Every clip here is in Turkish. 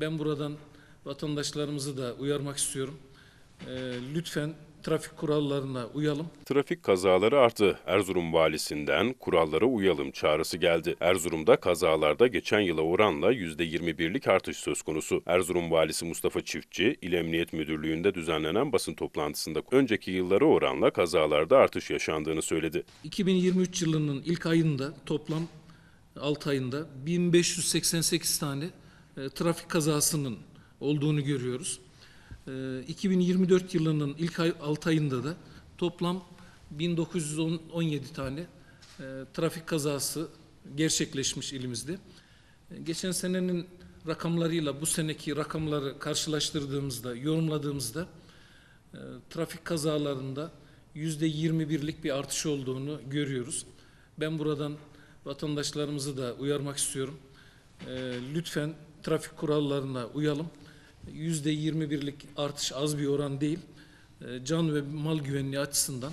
Ben buradan vatandaşlarımızı da uyarmak istiyorum. Ee, lütfen trafik kurallarına uyalım. Trafik kazaları arttı. Erzurum valisinden kurallara uyalım çağrısı geldi. Erzurum'da kazalarda geçen yıla oranla %21'lik artış söz konusu. Erzurum valisi Mustafa Çiftçi, İl Emniyet Müdürlüğü'nde düzenlenen basın toplantısında önceki yıllara oranla kazalarda artış yaşandığını söyledi. 2023 yılının ilk ayında toplam 6 ayında 1588 tane e, trafik kazasının olduğunu görüyoruz. E, 2024 yılının ilk ay, 6 ayında da toplam 1917 tane e, trafik kazası gerçekleşmiş ilimizde. E, geçen senenin rakamlarıyla bu seneki rakamları karşılaştırdığımızda, yorumladığımızda e, trafik kazalarında yüzde 21'lik bir artış olduğunu görüyoruz. Ben buradan vatandaşlarımızı da uyarmak istiyorum. E, lütfen trafik kurallarına uyalım. Yüzde 21'lik artış az bir oran değil. E, can ve mal güvenliği açısından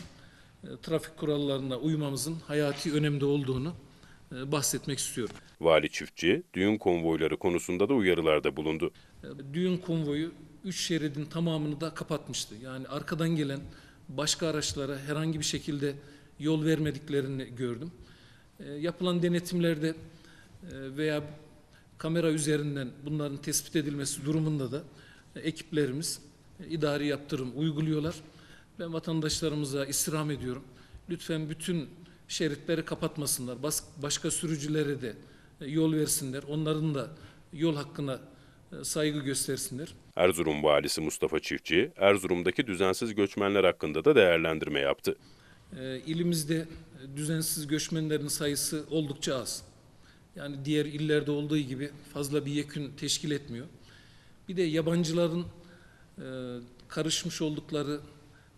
e, trafik kurallarına uymamızın hayati önemde olduğunu e, bahsetmek istiyorum. Vali Çiftçi, düğün konvoyları konusunda da uyarılarda bulundu. E, Düğün konvoyu üç şeridin tamamını da kapatmıştı. Yani arkadan gelen başka araçlara herhangi bir şekilde yol vermediklerini gördüm. Yapılan denetimlerde veya kamera üzerinden bunların tespit edilmesi durumunda da e, ekiplerimiz e, idari yaptırım uyguluyorlar. Ben vatandaşlarımıza istirham ediyorum. Lütfen bütün şeritleri kapatmasınlar. Başka sürücülere de e, yol versinler. Onların da yol hakkına saygı göstersinler. Erzurum valisi Mustafa Çiftçi, Erzurum'daki düzensiz göçmenler hakkında da değerlendirme yaptı. İlimizde düzensiz göçmenlerin sayısı oldukça az. Yani diğer illerde olduğu gibi fazla bir yekün teşkil etmiyor. Bir de yabancıların e, karışmış oldukları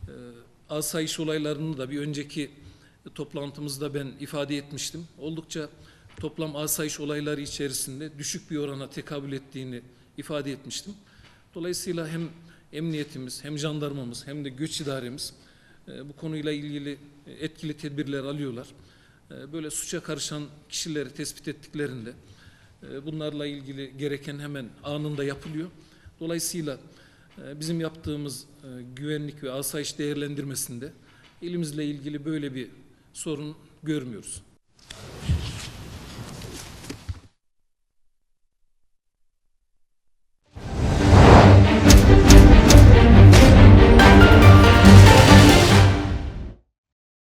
e, asayiş olaylarını da bir önceki toplantımızda ben ifade etmiştim. Oldukça toplam asayiş olayları içerisinde düşük bir orana tekabül ettiğini ifade etmiştim. Dolayısıyla hem emniyetimiz hem jandarmamız hem de göç idaremiz e, bu konuyla ilgili etkili tedbirler alıyorlar. E, Böyle suça karışan kişileri tespit ettiklerinde e, bunlarla ilgili gereken hemen anında yapılıyor. Dolayısıyla e, bizim yaptığımız e, güvenlik ve asayiş değerlendirmesinde elimizle ilgili böyle bir sorun görmüyoruz.